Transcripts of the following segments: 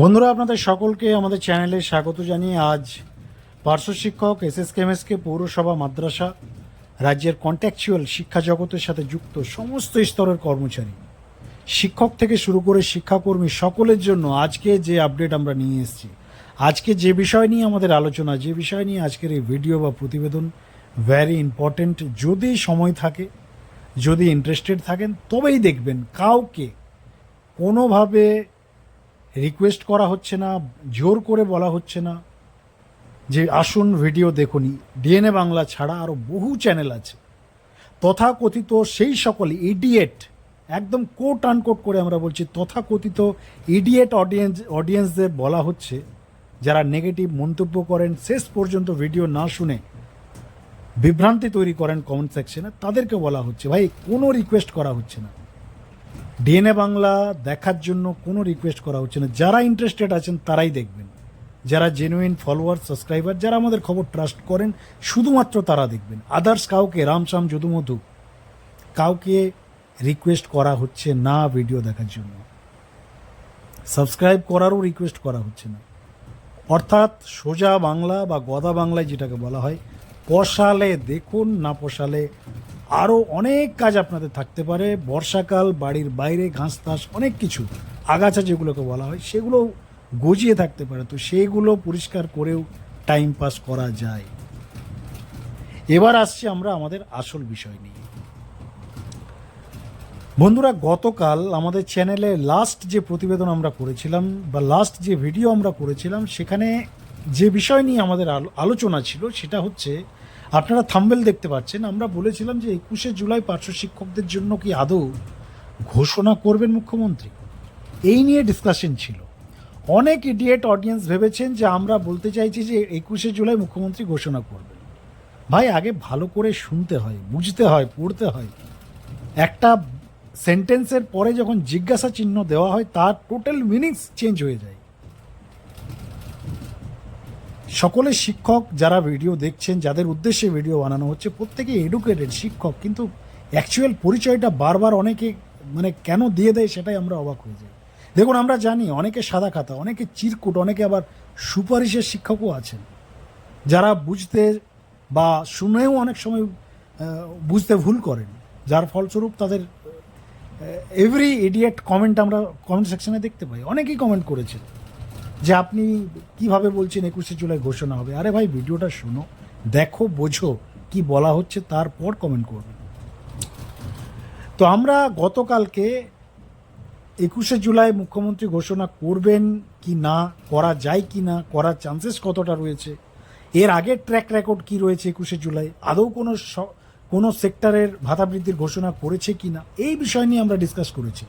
বন্ধুরা, আপনাদের সকলকে আমাদের চ্যানেলে স্বাগত জানিয়ে আজ পার্শ্ব শিক্ষক এস এস কেমএসকে পৌরসভা, মাদ্রাসা রাজ্যের কন্ট্যাকচুয়াল শিক্ষা জগতের সাথে যুক্ত সমস্ত স্তরের কর্মচারী, শিক্ষক থেকে শুরু করে শিক্ষাকর্মী সকলের জন্য আজকে যে আপডেট আমরা নিয়ে এসেছি, আজকে যে বিষয় নিয়ে আমাদের আলোচনা, যে বিষয় নিয়ে আজকের এই ভিডিও বা প্রতিবেদন ভ্যারি ইম্পর্ট্যান্ট যদি সময় থাকে, যদি ইন্টারেস্টেড থাকেন, তবেই দেখবেন কাউকে কোনোভাবে রিকোয়েস্ট করা হচ্ছে না, জোর করে বলা হচ্ছে না। যে আসুন ভিডিও দেখুনি, ডিএনএ বাংলা ছাড়া আরও বহু চ্যানেল আছে। তথাকথিত সেই সকল ইডিয়েট একদম কোট আনকোট করে আমরা বলছি, তথাকথিত ইডিয়েট অডিয়েন্স অডিয়েন্সদের বলা হচ্ছে, যারা নেগেটিভ মন্তব্য করেন, শেষ পর্যন্ত ভিডিও না শুনে বিভ্রান্তি তৈরি করেন কমেন্ট সেকশনে তাদেরকে বলা হচ্ছে। ভাই, কোনো রিকোয়েস্ট করা হচ্ছে না। ডিএনএ বাংলা দেখার জন্য কোনো রিকোয়েস্ট করা হচ্ছে না। যারা ইন্টারেস্টেড আছেন, তারাই দেখবেন। যারা জেনুইন ফলোয়ার সাবস্ক্রাইবার যারা আমাদের খবর ট্রাস্ট করেন, শুধুমাত্র তারা দেখবেন। আদার্স কাউকে, রামসাম যদুমধু, কাউকে রিকোয়েস্ট করা হচ্ছে না ভিডিও দেখার জন্য। সাবস্ক্রাইব করারও রিকোয়েস্ট করা হচ্ছে না। অর্থাৎ সোজা বাংলা বা গদা বাংলায় যেটাকে বলা হয় পোষালে দেখুন না পোষালে আরও অনেক কাজ আপনাদের থাকতে পারে। বর্ষাকাল, বাড়ির বাইরে ঘাস তাস অনেক কিছু। আগাছা যেগুলোকে বলা হয়, সেগুলো গজিয়ে থাকতে পারে। তো সেইগুলো পরিষ্কার করেও টাইম পাস করা যায়। এবার আসছি আমরা আমাদের আসল বিষয় নিয়ে। বন্ধুরা, গতকাল আমাদের চ্যানেলে লাস্ট যে প্রতিবেদন আমরা করেছিলাম বা লাস্ট যে ভিডিও আমরা করেছিলাম, সেখানে যে বিষয় নিয়ে আমাদের আলো- আলোচনা ছিল, সেটা হচ্ছে আপনারা থাম্বেল দেখতে পাচ্ছেন, আমরা বলেছিলাম যে একুশে জুলাই পার্শ্ব শিক্ষকদের জন্য কি আদৌ ঘোষণা করবেন মুখ্যমন্ত্রী? এই নিয়ে ডিসকাশন ছিল। অনেক ইডিয়েট অডিয়েন্স ভেবেছেন যে আমরা বলতে চাইছি যে একুশে জুলাই মুখ্যমন্ত্রী ঘোষণা করবেন। ভাই, আগে ভালো করে শুনতে হয়, বুঝতে হয়, পড়তে হয়। একটা সেন্টেন্সের পরে যখন জিজ্ঞাসা চিহ্ন দেওয়া হয়, তার টোটাল মিনিংস চেঞ্জ হয়ে যায়। সকলে শিক্ষক যারা ভিডিও দেখছেন, যাদের উদ্দেশ্যে ভিডিও বানানো হচ্ছে প্রত্যেকে এডুকেটেড শিক্ষক, কিন্তু অ্যাকচুয়াল পরিচয়টা বারবার অনেকে মানে কেন দিয়ে দেয় সেটাই আমরা অবাক হয়ে যাই। দেখুন, আমরা জানি অনেকে সাদা খাতা, অনেকে চিরকুট, অনেকে আবার সুপারিশের শিক্ষকও আছেন। যারা বুঝতে বা শুনেও অনেক সময় বুঝতে ভুল করেন, যার ফলস্বরূপ তাদের এভরি ইডিয়েট কমেন্ট আমরা কমেন্ট সেকশনে দেখতে পাই। অনেকেই কমেন্ট করেছেন। যে আপনি কীভাবে বলছেন একুশে জুলাই ঘোষণা হবে? আরে ভাই, ভিডিওটা শোনো, দেখো, বোঝো কি বলা হচ্ছে, তারপর কমেন্ট করবে। তো আমরা গতকালকে একুশে জুলাই মুখ্যমন্ত্রী ঘোষণা করবেন কি না, করা যায় কি না, করার চান্সেস কতটা রয়েছে? এর আগের ট্র্যাক রেকর্ড কি রয়েছে একুশে জুলাই? আদৌ কোনো কোনো সেক্টরের ভাতা বৃদ্ধির ঘোষণা করেছে কি না? এই বিষয় নিয়ে আমরা ডিসকাস করেছি।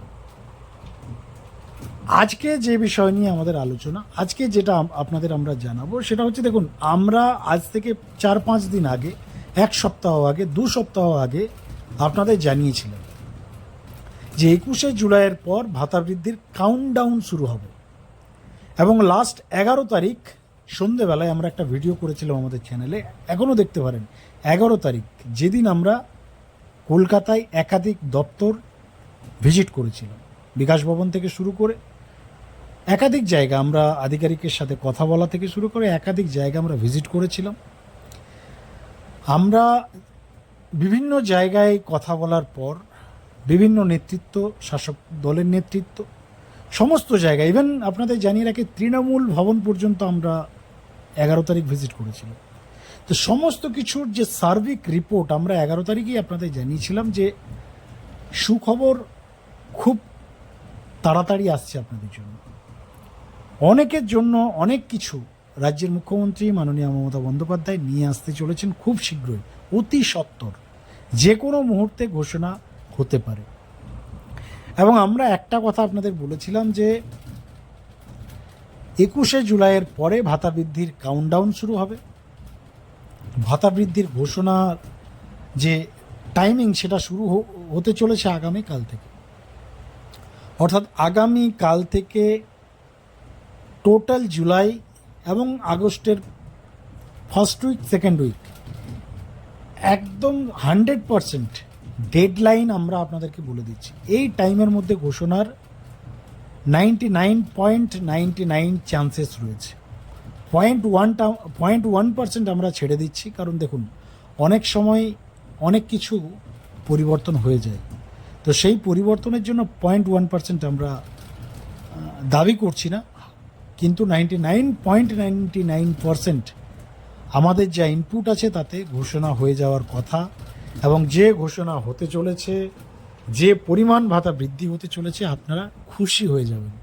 আজকে যে বিষয় নিয়ে আমাদের আলোচনা, আজকে যেটা আপনাদের আমরা জানাব, সেটা হচ্ছে দেখুন, আমরা আজ থেকে চার পাঁচ দিন আগে, এক সপ্তাহ আগে, দু সপ্তাহ আগে আপনাদের জানিয়েছিলাম যে একুশে জুলাইয়ের পর ভাতা বৃদ্ধির কাউন্টডাউন শুরু হবে। এবং লাস্ট এগারো তারিখ, সন্ধেবেলায় আমরা একটা ভিডিও করেছিলাম আমাদের চ্যানেলে এখনও দেখতে পারেন, এগারো তারিখ, যেদিন আমরা কলকাতায় একাধিক দপ্তর ভিজিট করেছিলাম। বিকাশ ভবন থেকে শুরু করে একাধিক জায়গা আমরা আধিকারিকের সাথে কথা বলা থেকে শুরু করে একাধিক জায়গা আমরা ভিজিট করেছিলাম। আমরা বিভিন্ন জায়গায় কথা বলার পর, বিভিন্ন নেতৃত্ব, শাসক দলের নেতৃত্ব, সমস্ত জায়গায় ইভেন আপনাদের জানিয়ে রাখি তৃণমূল ভবন পর্যন্ত আমরা এগারো তারিখ ভিজিট করেছিলাম। তো সমস্ত কিছুর যে সার্বিক রিপোর্ট আমরা এগারো তারিখেই আপনাদের জানিয়েছিলাম যে সুখবর খুব তাড়াতাড়ি আসছে আপনাদের জন্য। অনেকের জন্য অনেক কিছু রাজ্যের মুখ্যমন্ত্রী মাননীয় মমতা বন্দ্যোপাধ্যায় নিয়ে আসতে চলেছেন খুব শীঘ্রই, অতি সত্বর। যে কোনো মুহূর্তে ঘোষণা হতে পারে। এবং আমরা একটা কথা আপনাদের বলেছিলাম যে, একুশে জুলাইয়ের পরে ভাতা বৃদ্ধির কাউন্টডাউন শুরু হবে। ভাতা বৃদ্ধির ঘোষণার যে টাইমিং সেটা শুরু হতে চলেছে আগামী কাল থেকে। অর্থাৎ আগামী কাল থেকে টোটাল জুলাই এবং আগস্টের ফার্স্ট উইক, সেকেন্ড উইক। একদম হান্ড্রেড পারসেন্ট ডেডলাইন আমরা আপনাদেরকে বলে দিচ্ছি। এই টাইমের মধ্যে ঘোষণার ninety nine point ninety nine chances রয়েছে। পয়েন্ট ওয়ানটা পয়েন্ট ওয়ান পার্সেন্ট আমরা ছেড়ে দিচ্ছি, কারণ দেখুন, অনেক সময় অনেক কিছু পরিবর্তন হয়ে যায়। তো সেই পরিবর্তনের জন্য পয়েন্ট ওয়ান পার্সেন্ট আমরা দাবি করছি না। কিন্তু ninety nine point ninety nine percent আমাদের যা ইনপুট আছে তাতে ঘোষণা হয়ে যাওয়ার কথা এবং যে ঘোষণা হতে চলেছে, যে পরিমাণ ভাতা বৃদ্ধি হতে চলেছে, আপনারা খুশি হয়ে যাবেন।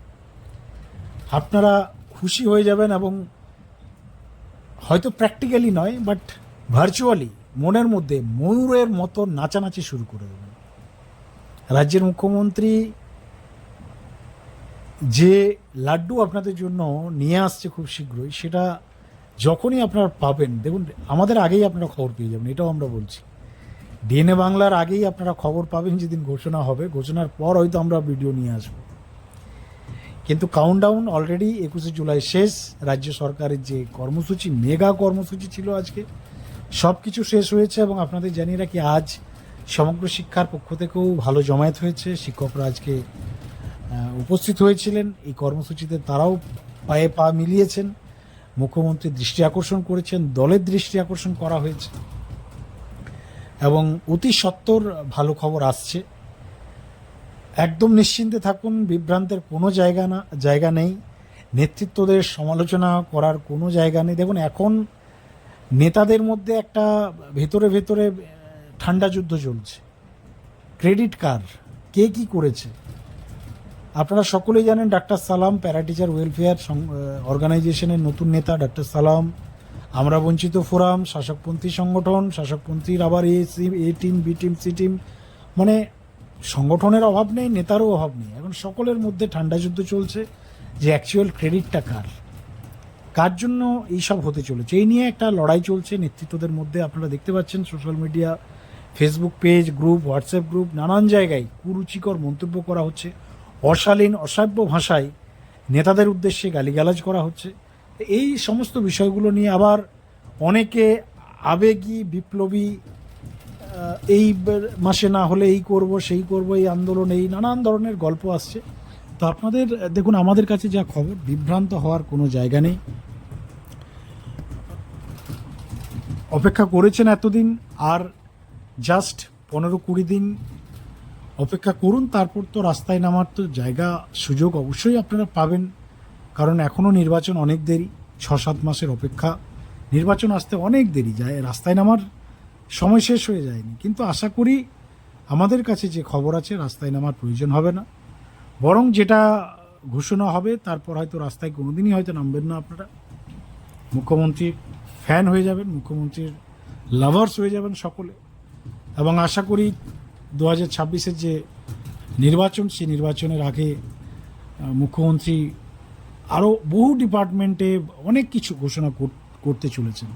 আপনারা খুশি হয়ে যাবেন এবং হয়তো প্র্যাকটিক্যালি নয় বাট ভার্চুয়ালি মনের মধ্যে ময়ূরের মতো নাচানাচি শুরু করে দেবেন। রাজ্যের মুখ্যমন্ত্রী যে লাড্ডু আপনাদের জন্য নিয়ে আসছে খুব শীঘ্রই, সেটা যখনই আপনারা পাবেন, দেখুন, আমাদের আগেই আপনারা খবর পেয়ে যাবেন, এটাও আমরা বলছি। ডিএনএ বাংলার আগেই আপনারা খবর পাবেন, যেদিন ঘোষণা হবে, ঘোষণার পর হয়তো আমরা ভিডিও নিয়ে আসব। কিন্তু কাউন্টডাউন অলরেডি একুশে জুলাই শেষ, রাজ্য সরকারের যে কর্মসূচি, মেগা কর্মসূচি ছিল আজকে সব কিছু শেষ হয়েছে এবং আপনাদের জানিয়ে রাখি, আজ সমগ্র শিক্ষার পক্ষ থেকেও ভালো জমায়েত হয়েছে। শিক্ষকরা আজকে উপস্থিত হয়েছিলেন। এই কর্মসূচিতে তারাও পায়ে পা মিলিয়েছেন। মুখ্যমন্ত্রী দৃষ্টি আকর্ষণ করেছেন, দলের দৃষ্টি আকর্ষণ করা হয়েছে। এবং অতি সত্বর ভালো খবর আসছে। একদম নিশ্চিন্তে থাকুন, বিভ্রান্তের কোনো জায়গা না, জায়গা নেই। নেতৃত্বদের সমালোচনা করার কোনো জায়গা নেই। দেখুন, এখন নেতাদের মধ্যে একটা ভেতরে ভেতরে ঠান্ডা যুদ্ধ চলছে। ক্রেডিট কার কে কি করেছে? আপনারা সকলেই জানেন ডাক্তার সালাম প্যারা টিচার ওয়েলফেয়ার অর্গানাইজেশনের নতুন নেতা ডাক্তার সালাম। আমরা বঞ্চিত ফোরাম, শাসকপন্থী সংগঠন, শাসকপন্থীর আবার A A team, B team, C team. মানে সংগঠনের অভাব নেই, নেতারও অভাব নেই। এখন সকলের মধ্যে ঠান্ডা যুদ্ধ চলছে যে অ্যাকচুয়াল ক্রেডিটটা কার? কার জন্য এইসব হতে চলেছে? এই নিয়ে একটা লড়াই চলছে নেতৃত্বদের মধ্যে। আপনারা দেখতে পাচ্ছেন social media Facebook page group WhatsApp group নানান জায়গায় কুরুচিকর মন্তব্য করা হচ্ছে। অশালীন অসভ্য ভাষায় নেতাদের উদ্দেশ্যে গালিগালাজ করা হচ্ছে। এই সমস্ত বিষয়গুলো নিয়ে আবার অনেকে আবেগী, বিপ্লবী এই মাসে না হলে এই করব, সেই করব, এই আন্দোলন, এই নানান ধরনের গল্প আসছে। তো আপনাদের, দেখুন, আমাদের কাছে যা খবর, বিভ্রান্ত হওয়ার কোনো জায়গা নেই। অপেক্ষা করেছেন এতদিন, আর জাস্ট পনেরো কুড়ি দিন অপেক্ষা করুন, তারপর তো রাস্তায় নামার তো জায়গা, সুযোগ অবশ্যই আপনারা পাবেন। কারণ এখনও নির্বাচন অনেক দেরি ছ সাত মাসের অপেক্ষা। নির্বাচন আসতে অনেক দেরি যায়, রাস্তায় নামার সময় শেষ হয়ে যায়নি। কিন্তু আশা করি আমাদের কাছে যে খবর আছে, রাস্তায় নামার প্রয়োজন হবে না। বরং যেটা ঘোষণা হবে, তারপর হয়তো রাস্তায় কোনোদিনই হয়তো নামবেন না আপনারা। মুখ্যমন্ত্রীর ফ্যান হয়ে যাবেন, মুখ্যমন্ত্রীর লাভার্স হয়ে যাবেন সকলে। এবং আশা করি দু হাজার ছাব্বিশের যে নির্বাচন, সেই নির্বাচনের আগে মুখ্যমন্ত্রী আরও বহু ডিপার্টমেন্টে অনেক কিছু ঘোষণা কর- করতে চলেছেন।